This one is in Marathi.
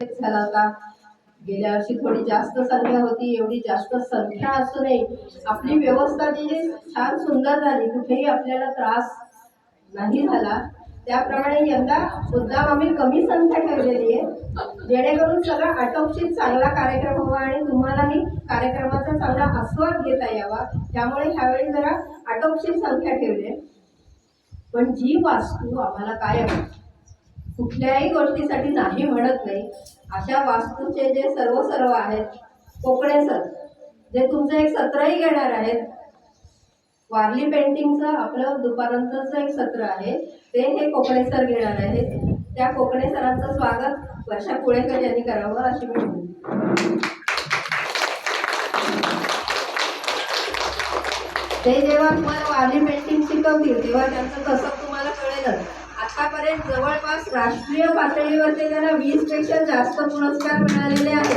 झाला होता गेल्या वर्षी थोडी जास्त संख्या होती एवढी जास्त संख्या असूनही आपली व्यवस्था जी छान सुंदर झाली. कुठेही आपल्याला त्रास नाही झाला. त्याप्रमाणे यंदा मुद्दाम आम्ही कमी संख्या ठेवलेली आहे. जेणेकरून सगळा आटोपशीत चांगला कार्यक्रम व्हावा आणि तुम्हालाही कार्यक्रमाचा चांगला आस्वाद घेता यावा. त्यामुळे ह्यावेळी जरा आटोपशीत संख्या ठेवली आहे. पण जी वास्तू आम्हाला कायम कुठल्याही गोष्टीसाठी नाही म्हणत नाही. अशा वास्तूचे जे सर्व सर्व आहेत कोकणे सर जे तुमचं एक सत्रही घेणार आहेत वारली पेंटिंगचं आपलं दुपारनंतरचं एक सत्र आहे ते हे कोकणे सर घेणार आहेत. त्या कोकणे सरांचं स्वागत वर्षा कुळेकर यांनी करावं अशी मी म्हणून. ते जेव्हा तुम्हाला वारली पेंटिंग शिकवतील तेव्हा त्यांचं कसं तुम्हाला कळेलच. आतापर्यंत जवळपास राष्ट्रीय पातळीवरती त्यांना वीसपेक्षा जास्त पुरस्कार मिळालेले आहेत.